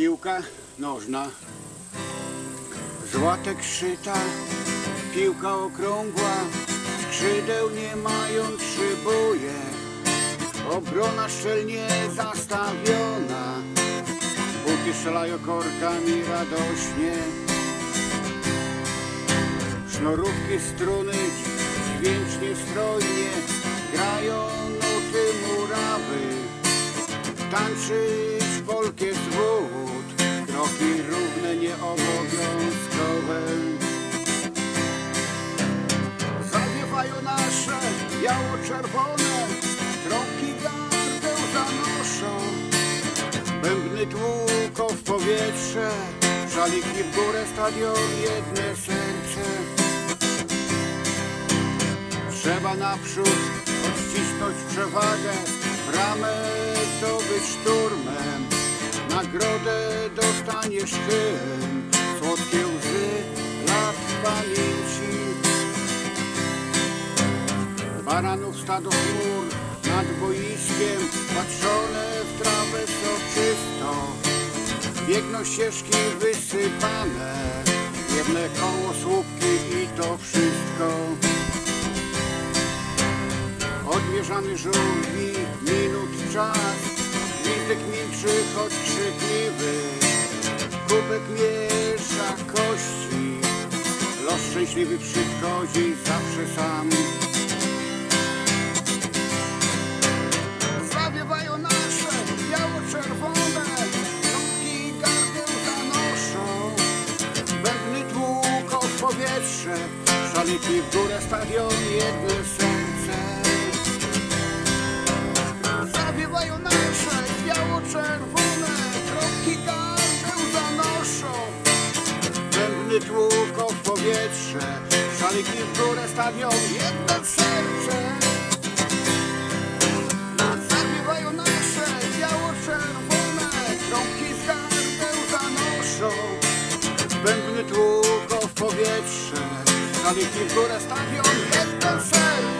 Piłka nożna, z łatek szyta, piłka okrągła, skrzydeł nie mają szybuje, obrona szczelnie zastawiona, buty strzelają korkami radośnie, sznurówki struny dźwięcznie strojnie, grają nuty murawy, tańczyć polkę z wód, kroki równe, nieobowiązkowe. Zawiewają nasze biało-czerwone, trąbki gardeł zanoszą, bębny tłuką w powietrze, szaliki w górę, stadion, jedne serce. Trzeba naprzód odcisnąć przewagę, bramę zdobyć szturmem. Nagrodę dostaniesz ty, Baranów stado chmur nad boiskiem, patrzone w trawę soczysto. Biegną ścieżki wysypane, jedne koło słupki i to wszystko. Odmierzamy żółwi, minut czas Gwizdek milczy, choć krzykliwy Kubek miesza kości Los szczęśliwy przychodzi zawsze sam powietrze. Szaliki w górę, stadion, jedne serce Zawiewają nasze biało-czerwone. Kropki gardeł zanoszą Bębny tłuką w powietrze. Szaliki w górę, stadion, jedno serce Bębny tłuką w powietrze Szaliki w górę, stadion, jedno serce